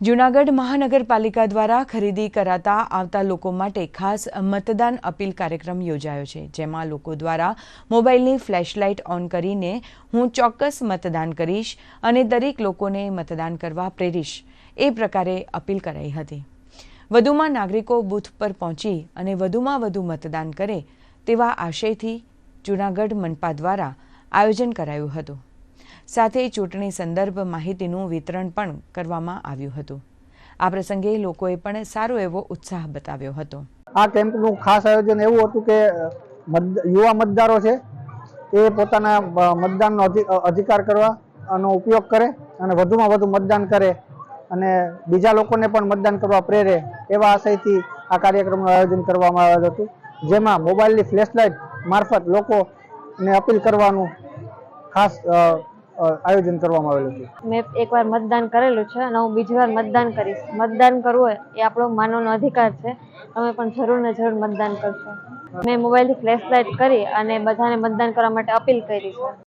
જૂનાગઢ મહાનગરપાલિકા દ્વારા ખરીદી કરાતા આવતા લોકો માટે ખાસ મતદાન અપીલ કાર્યક્રમ યોજાયો છે, જેમાં લોકો દ્વારા મોબાઈલની ફ્લેશલાઇટ ઓન કરીને હું ચોક્કસ મતદાન કરીશ અને દરેક લોકોને મતદાન કરવા પ્રેરીશ. એ પ્રકારે અપીલ કરાઈ હતી. વધુમાં નાગરિકો બૂથ પર પહોંચી અને વધુમાં વધુ મતદાન કરે તેવા આશયથી જૂનાગઢ મનપા દ્વારા આયોજન કરાયું હતું. સાથે ચૂંટણી સંદર્ભ માહિતીનું વિતરણ પણ કરવામાં આવ્યું હતું. આ પ્રસંગે લોકોએ પણ સારો એવો ઉત્સાહ બતાવ્યો હતો. આ કેમ્પનું ખાસ આયોજન એવું હતું કે યુવા મતદારો છે, એ પોતાના મતદાનનો અધિ- અધિકાર કરવા નો ઉપયોગ કરે અને વધુમાં વધુ મતદાન કરે અને બીજા લોકોને પણ મતદાન કરવા પ્રેરે એવા આશયથી આ કાર્યક્રમનું આયોજન કરવામાં આવ્યું હતું. જેમાં મોબાઈલની ફ્લેશલાઇટ મારફત લોકોને અપીલ કરવાનું ખાસ આયોજન કરવામાં આવેલું છે. મેં એકવાર મતદાન કરેલું છે અને હું બીજી વાર મતદાન કરીશ. મતદાન કરવું એ આપણો માનવનો અધિકાર છે. તમે પણ જરૂર ને જરૂર મતદાન કરશો. મેં મોબાઈલથી ફ્લેશ લાઇટ કરી અને બધાને મતદાન કરવા માટે અપીલ કરી છે.